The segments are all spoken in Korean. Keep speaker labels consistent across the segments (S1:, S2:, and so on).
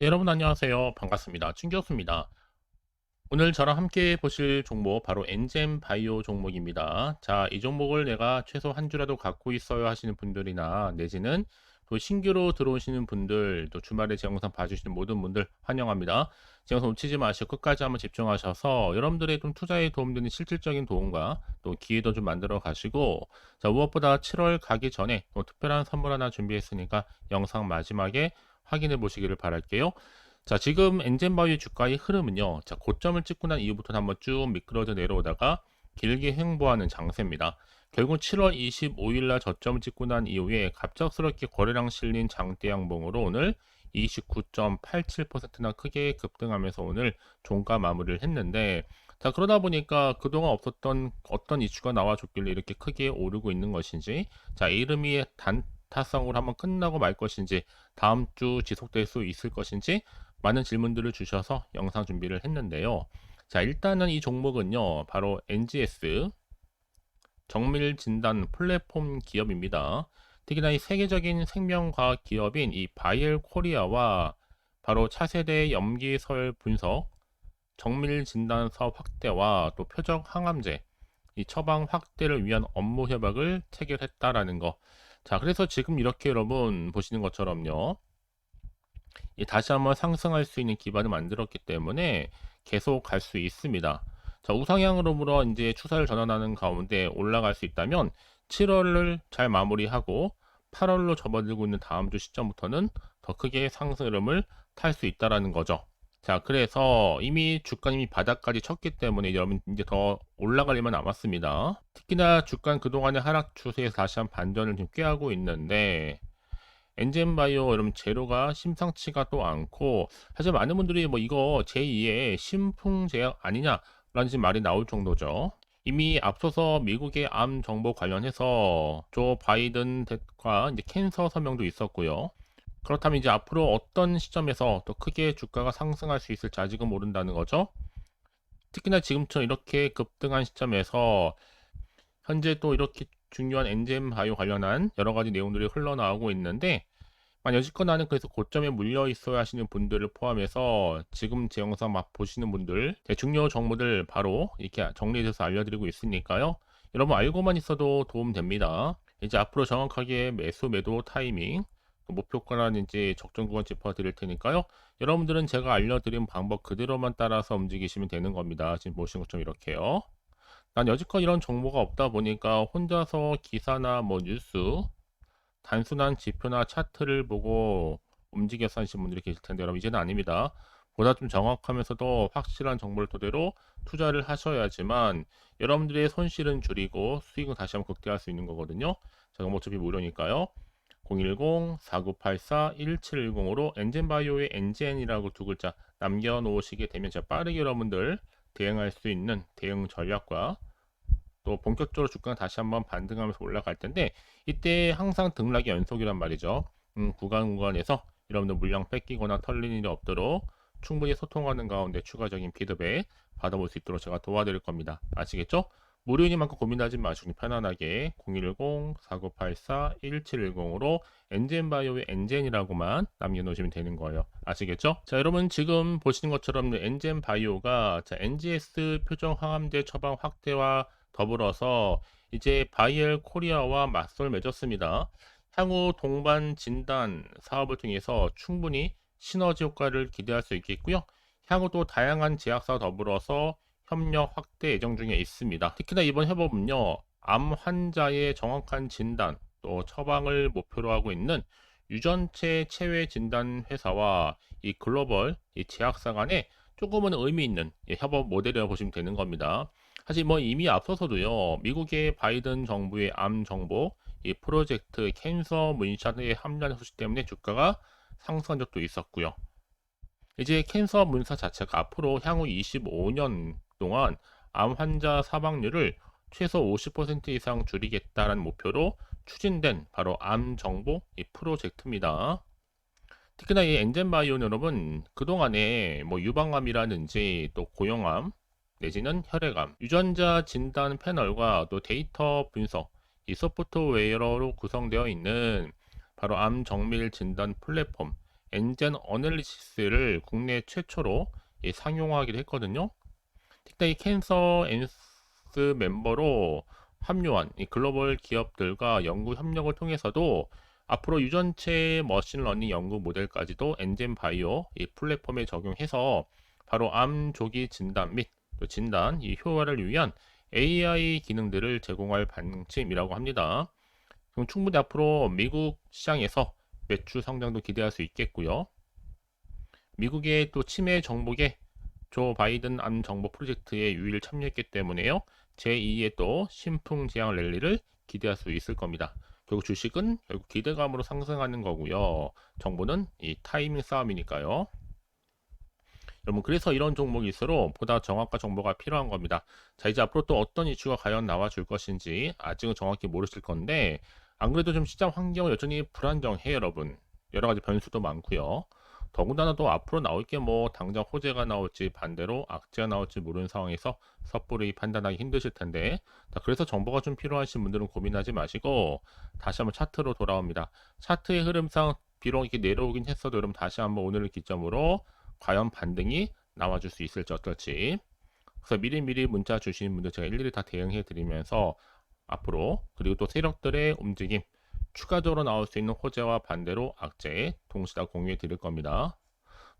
S1: 네, 여러분 안녕하세요. 반갑습니다. 충교수입니다. 오늘 저랑 함께 보실 종목 바로 엔젠 바이오 종목입니다. 자, 이 종목을 내가 최소 한 주라도 갖고 있어야 하시는 분들이나 내지는 또 신규로 들어오시는 분들, 또 주말에 제 영상 봐주시는 모든 분들 환영합니다. 제 영상 놓치지 마시고 끝까지 한번 집중하셔서 여러분들의 좀 투자에 도움되는 실질적인 도움과 또 기회도 좀 만들어 가시고 자, 무엇보다 7월 가기 전에 또 특별한 선물 하나 준비했으니까 영상 마지막에 확인해 보시기를 바랄게요. 자, 지금 엔젠바이오 주가의 흐름은요. 자, 고점을 찍고 난 이후부터 한번 쭉 미끄러져 내려오다가 길게 횡보하는 장세입니다. 결국 7월 25일 날 저점을 찍고 난 이후에 갑작스럽게 거래량 실린 장대 양봉으로 오늘 29.87%나 크게 급등하면서 오늘 종가 마무리를 했는데 자 그러다 보니까 그동안 없었던 어떤 이슈가 나와줬길래 이렇게 크게 오르고 있는 것인지 자 이름이 단타성으로 한번 끝나고 말 것인지 다음 주 지속될 수 있을 것인지 많은 질문들을 주셔서 영상 준비를 했는데요. 자, 일단은 이 종목은요, 바로 NGS 정밀 진단 플랫폼 기업입니다. 특히나 이 세계적인 생명과학 기업인 이 바이엘 코리아와 바로 차세대 염기설 분석, 정밀 진단 사업 확대와 또 표적 항암제, 이 처방 확대를 위한 업무 협약을 체결했다라는 거. 자, 그래서 지금 이렇게 여러분 보시는 것처럼요. 다시 한번 상승할 수 있는 기반을 만들었기 때문에 계속 갈 수 있습니다. 자, 우상향으로 이제 추세를 전환하는 가운데 올라갈 수 있다면 7월을 잘 마무리하고 8월로 접어들고 있는 다음 주 시점부터는 더 크게 상승 흐름을 탈 수 있다라는 거죠. 자, 그래서 이미 주가님이 바닥까지 쳤기 때문에 여러분 이제 더 올라갈 일만 남았습니다. 특히나 주가 그동안의 하락 추세에서 다시 한 반전을 지금 꾀하고 있는데 엔젠바이오 여러분 재료가 심상치가 또 않고 사실 많은 분들이 뭐 이거 제2의 신풍 제약 아니냐 라는 말이 나올 정도죠. 이미 앞서서 미국의 암 정보 관련해서 조 바이든과 이제 캔서 서명도 있었고요. 그렇다면 이제 앞으로 어떤 시점에서 더 크게 주가가 상승할 수 있을지 아직은 모른다는 거죠. 특히나 지금처럼 이렇게 급등한 시점에서 현재 또 이렇게 중요한 엔젠 바이오 관련한 여러 가지 내용들이 흘러나오고 있는데 여지껏 나는 그래서 고점에 물려 있어야 하시는 분들을 포함해서 지금 제 영상 막 보시는 분들 제 중요 정보들 바로 이렇게 정리해서 알려드리고 있으니까요. 여러분 알고만 있어도 도움 됩니다. 이제 앞으로 정확하게 매수 매도 타이밍 목표가라든지 적정 구간 짚어 드릴 테니까요. 여러분들은 제가 알려드린 방법 그대로만 따라서 움직이시면 되는 겁니다. 지금 보시는 것처럼 이렇게요. 난 여지껏 이런 정보가 없다 보니까 혼자서 기사나 뭐 뉴스 단순한 지표나 차트를 보고 움직여서 하시는 분들이 계실 텐데 여러분 이제는 아닙니다. 보다 좀 정확하면서도 확실한 정보를 토대로 투자를 하셔야지만 여러분들의 손실은 줄이고 수익은 다시 한번 극대화할 수 있는 거거든요. 자, 그럼 어차피 무료니까요. 010-4984-1710으로 엔젠바이오의 엔젠이라고 두 글자 남겨놓으시게 되면 제가 빠르게 여러분들 대응할 수 있는 대응 전략과 또 본격적으로 주가가 다시 한번 반등하면서 올라갈 텐데 이때 항상 등락이 연속이란 말이죠. 음, 구간 구간에서 여러분들 물량 뺏기거나 털리는 일이 없도록 충분히 소통하는 가운데 추가적인 피드백 받아볼 수 있도록 제가 도와드릴 겁니다. 아시겠죠? 무료이니만큼 고민하지 마시고 편안하게 010-4984-1710으로 엔젠바이오의 엔젠이라고만 남겨놓으시면 되는 거예요. 아시겠죠? 자, 여러분 지금 보시는 것처럼 엔젠바이오가 NGS 표정 항암제 처방 확대와 더불어서 이제 바이엘 코리아와 맞설 맺었습니다. 향후 동반 진단 사업을 통해서 충분히 시너지 효과를 기대할 수 있겠고요. 향후 또 다양한 제약사와 더불어서 협력 확대 예정 중에 있습니다. 특히나 이번 협업은요, 암 환자의 정확한 진단 또 처방을 목표로 하고 있는 유전체 체외 진단 회사와 이 글로벌 이 제약사 간에 조금은 의미 있는 협업 모델이라고 보시면 되는 겁니다. 사실 뭐 이미 앞서서도요, 미국의 바이든 정부의 암 정보, 이 프로젝트 캔서 문샷의 함량 소식 때문에 주가가 상승한 적도 있었고요. 이제 캔서 문사 자체가 앞으로 향후 25년 동안 암 환자 사망률을 최소 50% 이상 줄이겠다는 목표로 추진된 바로 암 정보 이 프로젝트입니다. 특히나 이 엔젠바이오는 여러분 그동안에 뭐 유방암이라든지 또 고형암 내지는 혈액암, 유전자 진단 패널과 또 데이터 분석, 이 소프트웨어로 구성되어 있는 바로 암 정밀 진단 플랫폼 엔젠 어널리시스를 국내 최초로 이 상용화하기도 했거든요. 특히 이 캔서 엔스 멤버로 합류한 이 글로벌 기업들과 연구 협력을 통해서도 앞으로 유전체 머신러닝 연구 모델까지도 엔젠 바이오 이 플랫폼에 적용해서 바로 암 조기 진단 및 또 진단 이 효과를 위한 AI 기능들을 제공할 방침이라고 합니다. 그럼 충분히 앞으로 미국 시장에서 매출 성장도 기대할 수 있겠고요. 미국의 또 치매 정복에 조 바이든 암 정보 프로젝트에 유일 참여했기 때문에요. 제2의 또 신풍지향 랠리를 기대할 수 있을 겁니다. 결국 주식은 결국 기대감으로 상승하는 거고요. 정보는 이 타이밍 싸움이니까요. 여러분 그래서 이런 종목일수록 보다 정확한 정보가 필요한 겁니다. 자 이제 앞으로 또 어떤 이슈가 과연 나와줄 것인지 아직은 정확히 모르실 건데 안 그래도 좀 시장 환경은 여전히 불안정해요 여러분. 여러 가지 변수도 많고요. 더군다나 또 앞으로 나올 게 뭐 당장 호재가 나올지 반대로 악재가 나올지 모르는 상황에서 섣불리 판단하기 힘드실 텐데 자, 그래서 정보가 좀 필요하신 분들은 고민하지 마시고 다시 한번 차트로 돌아옵니다. 차트의 흐름상 비록 이렇게 내려오긴 했어도 여러분 다시 한번 오늘을 기점으로 과연 반등이 나와줄 수 있을지 어떨지 그래서 미리미리 문자 주시는 분들 제가 일일이 다 대응해 드리면서 앞으로 그리고 또 세력들의 움직임 추가적으로 나올 수 있는 호재와 반대로 악재 동시에 다 공유해 드릴 겁니다.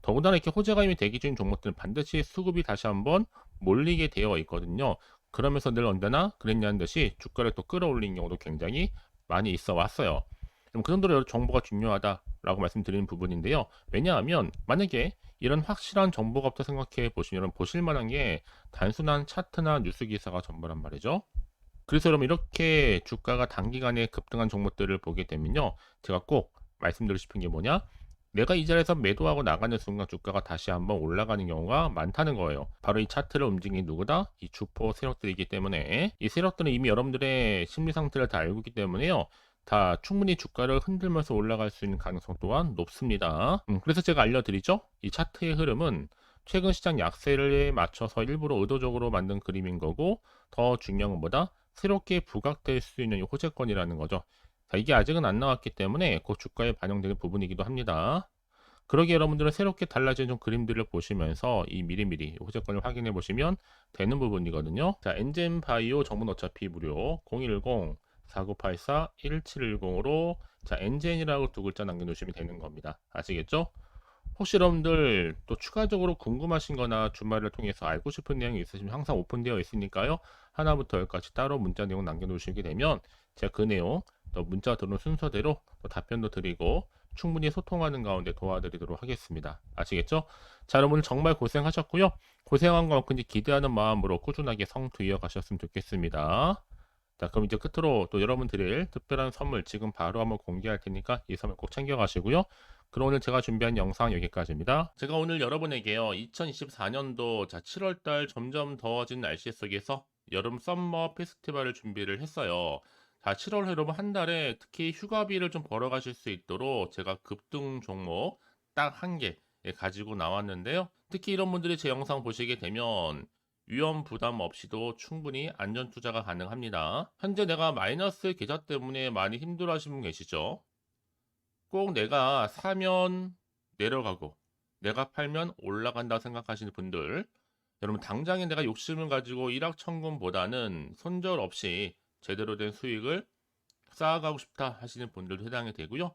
S1: 더군다나 이렇게 호재가 이미 대기 중인 종목들은 반드시 수급이 다시 한번 몰리게 되어 있거든요. 그러면서 늘 언제나 그랬냐는 듯이 주가를 또 끌어올린 경우도 굉장히 많이 있어 왔어요. 그 정도로 정보가 중요하다라고 말씀드리는 부분인데요. 왜냐하면 만약에 이런 확실한 정보가 없다 생각해 보시면 보실 만한 게 단순한 차트나 뉴스 기사가 전부란 말이죠. 그래서 여러분 이렇게 주가가 단기간에 급등한 종목들을 보게 되면요. 제가 꼭 말씀드리고 싶은 게 뭐냐? 내가 이 자리에서 매도하고 나가는 순간 주가가 다시 한번 올라가는 경우가 많다는 거예요. 바로 이 차트를 움직인 누구다? 이 주포 세력들이기 때문에 이 세력들은 이미 여러분들의 심리 상태를 다 알고 있기 때문에요. 다 충분히 주가를 흔들면서 올라갈 수 있는 가능성 또한 높습니다. 음, 그래서 제가 알려드리죠. 이 차트의 흐름은 최근 시장 약세를 맞춰서 일부러 의도적으로 만든 그림인 거고 더 중요한 것보다 새롭게 부각될 수 있는 호재권이라는 거죠. 자, 이게 아직은 안 나왔기 때문에 그 주가에 반영되는 부분이기도 합니다. 그러기에 여러분들은 새롭게 달라진 좀 그림들을 보시면서 이 미리미리 호재권을 확인해 보시면 되는 부분이거든요. 자, 엔젠 바이오 정문 어차피 무료 010 4984 1710으로 자, 엔젠이라고 두 글자 남겨놓으시면 되는 겁니다. 아시겠죠? 혹시 여러분들 또 추가적으로 궁금하신 거나 주말을 통해서 알고 싶은 내용이 있으시면 항상 오픈되어 있으니까요. 하나부터 열까지 따로 문자 내용 남겨놓으시게 되면 제가 그 내용 또 문자 들어오는 순서대로 또 답변도 드리고 충분히 소통하는 가운데 도와드리도록 하겠습니다. 아시겠죠? 자, 여러분 정말 고생하셨고요. 고생한 만큼 기대하는 마음으로 꾸준하게 성투 이어가셨으면 좋겠습니다. 자, 그럼 이제 끝으로 또 여러분 드릴 특별한 선물 지금 바로 한번 공개할 테니까 이 선물 꼭 챙겨가시고요. 그럼 오늘 제가 준비한 영상 여기까지입니다. 제가 오늘 여러분에게요. 2024년도 자 7월달 점점 더워진 날씨 속에서 여름 썸머 페스티벌을 준비를 했어요. 자 7월 여러분 한 달에 특히 휴가비를 좀 벌어가실 수 있도록 제가 급등 종목 딱 한 개 가지고 나왔는데요. 특히 이런 분들이 제 영상 보시게 되면 위험 부담 없이도 충분히 안전 투자가 가능합니다. 현재 내가 마이너스 계좌 때문에 많이 힘들어 하시는 분 계시죠? 꼭 내가 사면 내려가고 내가 팔면 올라간다 생각하시는 분들 여러분 당장에 내가 욕심을 가지고 일확천금보다는 손절 없이 제대로 된 수익을 쌓아가고 싶다 하시는 분들도 해당이 되고요.